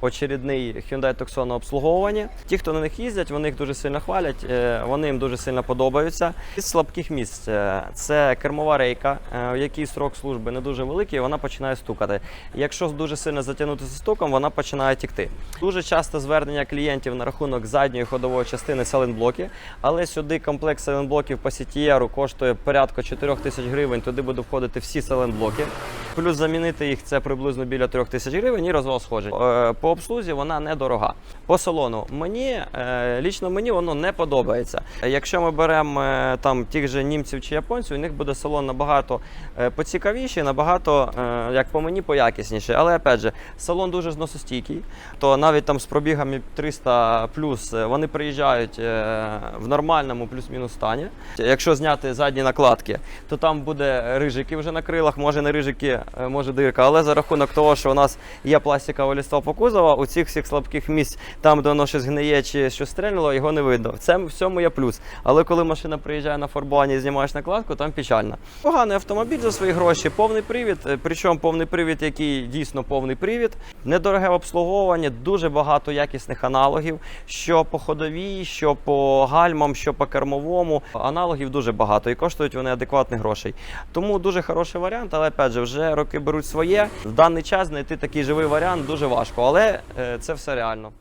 очередний Hyundai Tucson на. Ті, хто на них їздять, вони їх дуже сильно хвалять, е, вони їм дуже сильно подобаються. Із слабких місць е, це кермова рейка, е, в якій срок служби не дуже великий, вона починає стукати. Якщо дуже сильно затягнути за стуком, вона починає тікти. Дуже часто звернення клієнтів на рахунок задньої ходової частини селенблоки, але сюди комплект селенблоків по CTR коштує порядку 4 тисяч гривень. Туди буде входити всі селенблоки. Плюс замінити їх це приблизно біля 3 тисяч гривень і розвал сходжень. Е, По обслузі вона недорога. По салону мені е, лічно мені воно не подобається. Якщо ми беремо е, там тих же німців чи японців, у них буде салон набагато е, поцікавіший, набагато, як по мені, поякісніший. Але опять же, салон дуже зносостійкий, то навіть там з пробігами 300 плюс вони приїжджають в нормальному плюс-мінус стані. Якщо зняти задні накладки, то там буде рижики вже на крилах, може не рижики, може дирка. Але за рахунок того, що у нас є пластикова ліства по кузова, у цих всіх слабких місць, там, де воно щось гниє чи щось стрельнуло, його не видно. Це в цьому є плюс. Але коли машина приїжджає на фарбування і знімаєш накладку, там печально. Поганий автомобіль за свої гроші, повний привід, е, причому повний привід, який дійсно повний привід, недороге обслуговування, дуже багато якісних аналогів, що по ходовій, що по гальмам, що по кермовому. Аналогів дуже багато і коштують вони адекватних грошей. Тому дуже хороший варіант, але опять же, вже роки беруть своє. В даний час знайти такий живий варіант дуже важко, але е, це все реально.